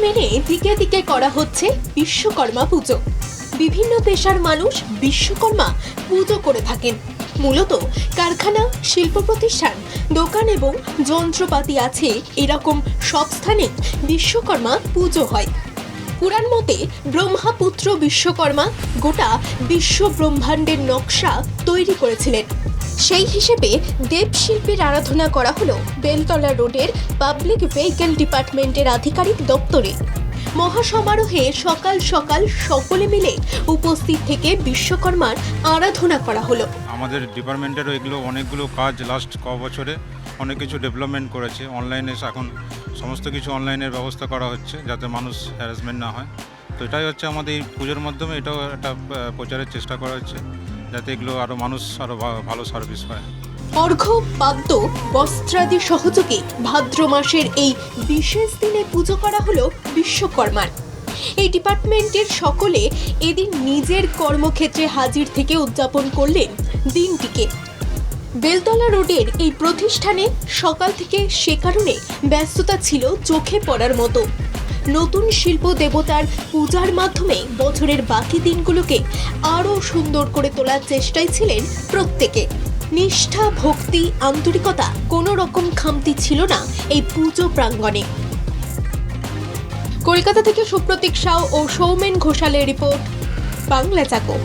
মেনে দিকে দিকে করা হচ্ছে বিশ্বকর্মা পুজো। বিভিন্ন পেশার মানুষ বিশ্বকর্মা পুজো করে থাকেন। মূলত কারখানা, শিল্প প্রতিষ্ঠান, দোকান এবং যন্ত্রপাতি আছে এরকম সব স্থানে বিশ্বকর্মা পুজো হয়। পুরাণ মতে ব্রহ্মাপুত্র বিশ্বকর্মা গোটা বিশ্ব ব্রহ্মাণ্ডের নকশা তৈরি করেছিলেন। সেই হিসেবে দেবশিল্পীর আরাধনা করা হলো বেলতলা রোডের পাবলিক ভেহিকেল ডিপার্টমেন্টের আধিকারিক দপ্তরে। মহাসমারোহে সকাল সকাল সকলে মিলে উপস্থিত থেকে বিশ্বকর্মার আরাধনা করা হলো। আমাদের ডিপার্টমেন্টেরও এগুলো অনেকগুলো কাজ লাস্ট ক বছরে অনেক কিছু ডেভেলপমেন্ট করেছে। অনলাইনে এখন সমস্ত কিছু অনলাইনের ব্যবস্থা করা হচ্ছে যাতে মানুষ হ্যারাসমেন্ট না হয়। তো এটাই হচ্ছে আমাদের এই পুজোর মাধ্যমে, এটাও একটা প্রচারের চেষ্টা করা হচ্ছে, যাতে এগুলো আরও মানুষ আরও ভালো সার্ভিস পায়। অর্ঘ্য বাদ্য বস্ত্রাদি সহযোগে ভাদ্র মাসের এই বিশেষ দিনে পুজো করা হলো বিশ্বকর্মার। এই ডিপার্টমেন্টের সকলে এদিন নিজের কর্মক্ষেত্রে হাজির থেকে উদযাপন করলেন দিনটিকে। বেলতলা রোডের এই প্রতিষ্ঠানে সকাল থেকে সে কারণে ব্যস্ততা ছিল চোখে পড়ার মতো। নতুন শিল্প দেবতার পূজার মাধ্যমে বছরের বাকি দিনগুলোকে আরও সুন্দর করে তোলার চেষ্টায় ছিলেন প্রত্যেকে। নিষ্ঠা, ভক্তি, আন্তরিকতা কোনো রকম খামতি ছিল না এই পুজো প্রাঙ্গণে। কলকাতা থেকে সুপ্রতীক সাউ ও সৌমেন ঘোষালের রিপোর্ট, বাংলা চাকো।